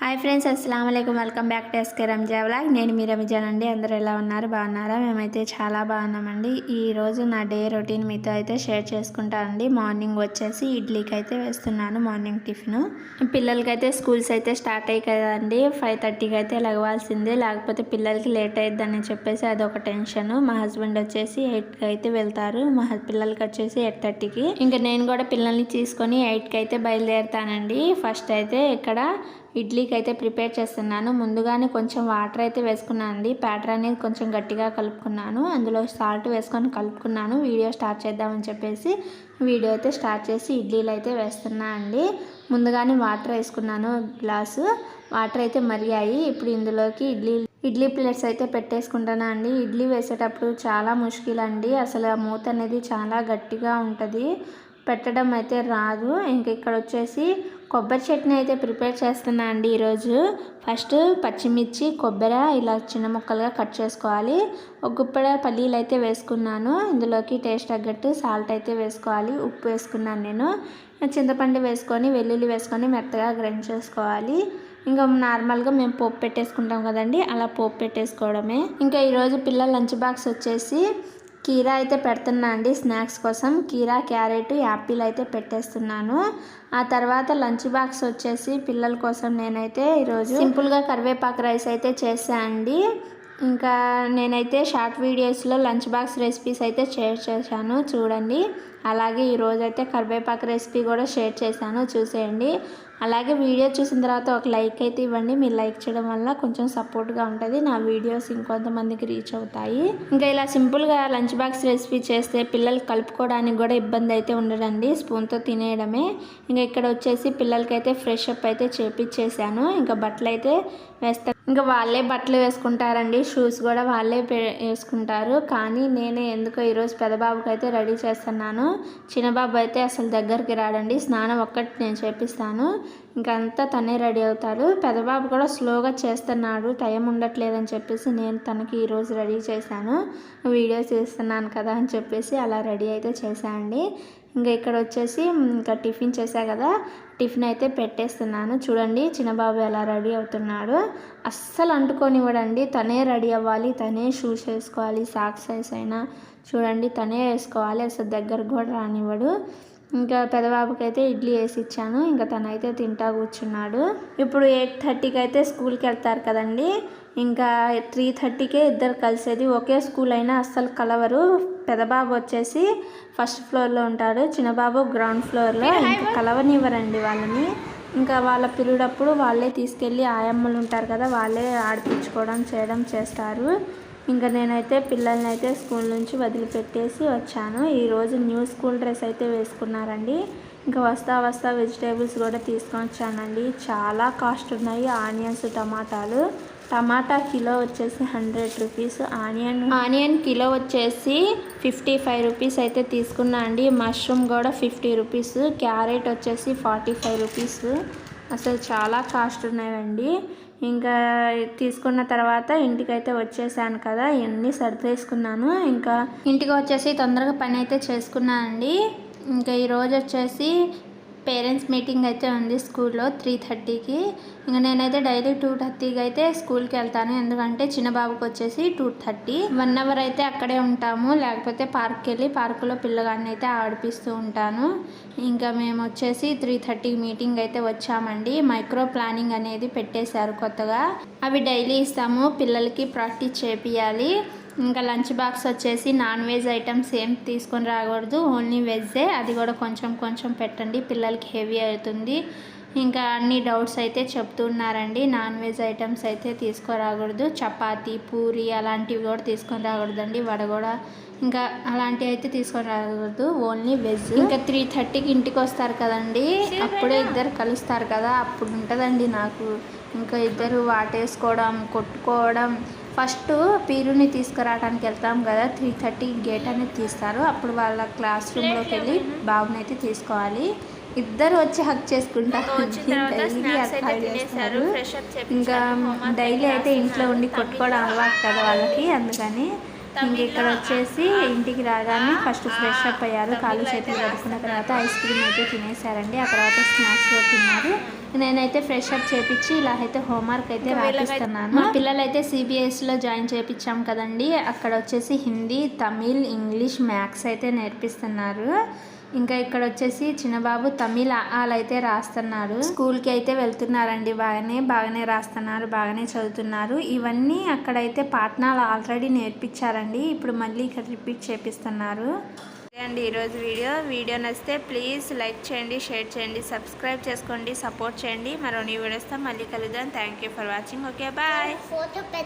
Hi friends అస్సలం అయికం welcome back to SK Ranja vlog. నేను మీ రంజాన్ అండి. అందరూ ఎలా ఉన్నారు? బాగున్నారా? మేమైతే చాలా బాగున్నామండి. ఈరోజు నా డే రొటీన్ మీతో అయితే షేర్ చేసుకుంటానండి. మార్నింగ్ వచ్చేసి ఇడ్లీకి అయితే వేస్తున్నాను మార్నింగ్ టిఫిన్. పిల్లలకైతే స్కూల్స్ అయితే స్టార్ట్ అయ్యి కదండి. ఫైవ్ థర్టీకి అయితే లగవాల్సిందే. లేకపోతే పిల్లలకి లేట్ అయ్యిద్దని చెప్పేసి అదొక టెన్షన్. మా హస్బెండ్ వచ్చేసి ఎయిట్కి అయితే వెళ్తారు. మా పిల్లలకి వచ్చేసి ఎయిట్ థర్టీకి. ఇంకా నేను కూడా పిల్లల్ని తీసుకొని ఎయిట్కి అయితే బయలుదేరుతానండి. ఫస్ట్ అయితే ఇక్కడ ఇడ్లీకి అయితే ప్రిపేర్ చేస్తున్నాను. ముందుగానే కొంచెం వాటర్ అయితే వేసుకున్నాను అండి. బ్యాటర్ అనేది కొంచెం గట్టిగా కలుపుకున్నాను. అందులో సాల్ట్ వేసుకొని కలుపుకున్నాను. వీడియో స్టార్ట్ చేద్దామని చెప్పేసి వీడియో అయితే స్టార్ట్ చేసి ఇడ్లీలు అయితే వేస్తున్నా అండి. ముందుగానే వాటర్ వేసుకున్నాను గ్లాసు. వాటర్ అయితే మరిగాయి. ఇప్పుడు ఇందులోకి ఇడ్లీ ఇడ్లీ ప్లేట్స్ అయితే పెట్టేసుకుంటానా అండి. ఇడ్లీ వేసేటప్పుడు చాలా ముష్కిల్ అండి అసలు ఆ మూత అనేది చాలా గట్టిగా ఉంటుంది. పెట్టడం అయితే రాదు. ఇంక ఇక్కడ వచ్చేసి కొబ్బరి చట్నీ అయితే ప్రిపేర్ చేస్తున్నా అండి ఈరోజు. ఫస్ట్ పచ్చిమిర్చి కొబ్బరి ఇలా చిన్న ముక్కలుగా కట్ చేసుకోవాలి. ఒక గుప్పెడ పల్లీలు అయితే వేసుకున్నాను. ఇందులోకి టేస్ట్ తగ్గట్టు సాల్ట్ అయితే వేసుకోవాలి. ఉప్పు వేసుకున్నాను నేను. చింతపండు వేసుకొని వెల్లుల్లి వేసుకొని మెత్తగా గ్రైండ్ చేసుకోవాలి. ఇంకా నార్మల్గా మేము పోపు పెట్టేసుకుంటాం కదండి అలా పోపు పెట్టేసుకోవడమే. ఇంకా ఈరోజు పిల్లల లంచ్ బాక్స్ వచ్చేసి కీరా అయితే పెడుతున్నా అండి స్నాక్స్ కోసం. కీరా క్యారెట్ యాపిల్ అయితే పెట్టేస్తున్నాను. ఆ తర్వాత లంచ్ బాక్స్ వచ్చేసి పిల్లల కోసం నేనైతే ఈరోజు సింపుల్గా కరివేపాకు రైస్ అయితే చేసా అండి. ఇంకా నేనైతే షార్ట్ వీడియోస్లో లంచ్ బాక్స్ రెసిపీస్ అయితే షేర్ చేశాను చూడండి. అలాగే ఈరోజు అయితే కరివేపాకు రెసిపీ కూడా షేర్ చేశాను చూసేయండి. అలాగే వీడియో చూసిన తర్వాత ఒక లైక్ అయితే ఇవ్వండి. మీరు లైక్ చేయడం వల్ల కొంచెం సపోర్ట్గా ఉంటుంది నా వీడియోస్ ఇంకొంతమందికి రీచ్ అవుతాయి. ఇంకా ఇలా సింపుల్గా లంచ్ బాక్స్ రెసిపీ చేస్తే పిల్లలు కలుపుకోవడానికి కూడా ఇబ్బంది అయితే ఉండదండి స్పూన్తో తినేయడమే. ఇంకా ఇక్కడ వచ్చేసి పిల్లలకైతే ఫ్రెష్ అప్ అయితే చేపించేసాను ఇంకా బట్టలు అయితే వేస్తా ఇంకా వాళ్ళే బట్టలు వేసుకుంటారండి షూస్ కూడా వాళ్ళే వేసుకుంటారు. కానీ నేనే ఎందుకో ఈరోజు పెదబాబుకి అయితే రెడీ చేస్తున్నాను. చిన్నబాబు అయితే అసలు దగ్గరికి రాడండి. స్నానం ఒక్కటి నేను చేపిస్తాను. ఇంకంతా అంతా తనే రెడీ అవుతాడు. పెదబాబు కూడా స్లోగా చేస్తున్నాడు. టైం ఉండట్లేదని చెప్పేసి నేను తనకి ఈరోజు రెడీ చేశాను. వీడియో చేస్తున్నాను కదా అని చెప్పేసి అలా రెడీ అయితే చేశాను ఇంకా ఇక్కడ వచ్చేసి ఇంకా టిఫిన్ చేశా కదా టిఫిన్ అయితే పెట్టేస్తున్నాను. చూడండి చిన్నబాబు ఎలా రెడీ అవుతున్నాడు. అస్సలు అంటుకొనివ్వడండి తనే రెడీ అవ్వాలి తనే షూస్ వేసుకోవాలి సాక్స్ వేసైనా అయినా. చూడండి తనే వేసుకోవాలి అసలు దగ్గరకు కూడా రానివ్వడు. ఇంకా పెదబాబుకి అయితే ఇడ్లీ వేసి ఇచ్చాను ఇంకా తనైతే తింటా కూర్చున్నాడు. ఇప్పుడు ఎయిట్ థర్టీకి అయితే స్కూల్కి వెళ్తారు కదండి. ఇంకా త్రీ థర్టీకే ఇద్దరు కలిసేది. ఒకే స్కూల్ అయినా అస్సలు కలవరు. పెదబాబు వచ్చేసి ఫస్ట్ ఫ్లోర్లో ఉంటాడు. చిన్నబాబు గ్రౌండ్ ఫ్లోర్లో ఇంకా కలవనివ్వరండి వాళ్ళని. ఇంకా వాళ్ళ పీరియడ్ వాళ్ళే తీసుకెళ్ళి ఆయమ్మలు ఉంటారు కదా వాళ్ళే ఆడిపించుకోవడం చేయడం చేస్తారు. ఇంకా నేనైతే పిల్లల్ని అయితే స్కూల్ నుంచి వదిలిపెట్టేసి వచ్చాను. ఈరోజు న్యూ స్కూల్ డ్రెస్ అయితే వేసుకున్నారండి. ఇంకా వస్తా వస్తా వెజిటేబుల్స్ కూడా తీసుకొని వచ్చానండి. చాలా కాస్ట్ ఉన్నాయి ఆనియన్స్ టమాటాలు. టమాటా కిలో వచ్చేసి hundred rupees. Onion onion kilo వచ్చేసి ఫిఫ్టీ ఫైవ్ రూపీస్ అయితే తీసుకున్నా అండి. మష్రూమ్ కూడా ఫిఫ్టీ రూపీస్. క్యారెట్ వచ్చేసి ఫార్టీ ఫైవ్ రూపీస్. అసలు చాలా కాస్ట్ ఉన్నాయండి. ఇంకా తీసుకున్న తర్వాత ఇంటికైతే వచ్చేసాను కదా ఇవన్నీ సర్దేసుకున్నాను. ఇంకా ఇంటికి వచ్చేసి తొందరగా పని అయితే చేసుకున్నానండి. ఇంకా ఈరోజు వచ్చేసి పేరెంట్స్ మీటింగ్ అయితే ఉంది స్కూల్లో త్రీ థర్టీకి. ఇంకా నేనైతే డైలీ టూ థర్టీకి అయితే స్కూల్కి వెళ్తాను. ఎందుకంటే చిన్న బాబుకి వచ్చేసి టూ థర్టీ. వన్ అవర్ అయితే అక్కడే ఉంటాము. లేకపోతే పార్క్కి వెళ్ళి పార్కులో పిల్లగాడిని అయితే ఆడిపిస్తూ ఉంటాను. ఇంకా మేము వచ్చేసి త్రీ థర్టీ మీటింగ్ అయితే వచ్చామండి. మైక్రో ప్లానింగ్ అనేది పెట్టేశారు కొత్తగా. అవి డైలీ ఇస్తాము. పిల్లలకి ప్రాక్టీస్ చేపియాలి ఇంకా లంచ్ బాక్స్ వచ్చేసి నాన్ వెజ్ ఐటమ్స్ ఏం తీసుకొని రాకూడదు ఓన్లీ వెజ్జే. అది కూడా కొంచెం కొంచెం పెట్టండి పిల్లలకి హెవీ అవుతుంది. ఇంకా అన్ని డౌట్స్ అయితే చెప్తున్నారండి. నాన్ వెజ్ ఐటమ్స్ అయితే తీసుకురాకూడదు. చపాతీ పూరి అలాంటివి కూడా తీసుకొని రాకూడదండి. వడ కూడా ఇంకా అలాంటివి అయితే తీసుకొని రాకూడదు. Only veg. ఇంకా త్రీ థర్టీకి ఇంటికి వస్తారు కదండి. అప్పుడే ఇద్దరు కలుస్తారు కదా. అప్పుడు ఉంటుందండి నాకు. ఇంకా ఇద్దరు వాటేసుకోవడం కొట్టుకోవడం ఫస్ట్ పీరుని తీసుకురావడానికి వెళ్తాం కదా త్రీ థర్టీ గేట్ అనేది తీస్తారు. అప్పుడు వాళ్ళ క్లాస్ రూమ్లోకి వెళ్ళి బాబుని అయితే తీసుకోవాలి. ఇద్దరు వచ్చి హక్ చేసుకుంటారు ఇంకా డైలీ అయితే ఇంట్లో ఉండి కొట్టుకోవడం అలవాటు కదా వాళ్ళకి అందుకని ఇక్కడ వచ్చేసి ఇంటికి రాగానే ఫస్ట్ ఫ్రెష్ అప్ అయ్యారు కాళ్ళు చేతులు కడుక్కున్న తర్వాత ఐస్ క్రీమ్ అయితే తినేసారండి. ఆ తర్వాత స్నాక్స్ కూడా తిన్నారు. నేనైతే ఫ్రెష్ అప్ చేపించి ఇలా అయితే హోంవర్క్ అయితే రాపిస్తున్నాను. మా పిల్లలు అయితే సిబిఎస్లో జాయిన్ చేపించాం కదండి. అక్కడ వచ్చేసి హిందీ తమిళ్ ఇంగ్లీష్ మ్యాథ్స్ అయితే నేర్పిస్తున్నారు. ఇంకా ఇక్కడ వచ్చేసి చిన్నబాబు తమిళ్ ఆలు అయితే రాస్తున్నారు. స్కూల్కి అయితే వెళ్తున్నారండి. బాగానే బాగానే రాస్తున్నారు బాగానే చదువుతున్నారు. ఇవన్నీ అక్కడైతే పాట్నాలు ఆల్రెడీ నేర్పించారండి. ఇప్పుడు మళ్ళీ ఇక్కడ రిపీట్ చేపిస్తున్నారు. అండి ఈరోజు వీడియో. వీడియో నచ్చితే ప్లీజ్ లైక్ చేయండి షేర్ చేయండి సబ్స్క్రైబ్ చేసుకోండి సపోర్ట్ చేయండి. మరో నీ వీడియోస్తో మళ్ళీ కలుద్దాం. Thank you for watching. Okay bye.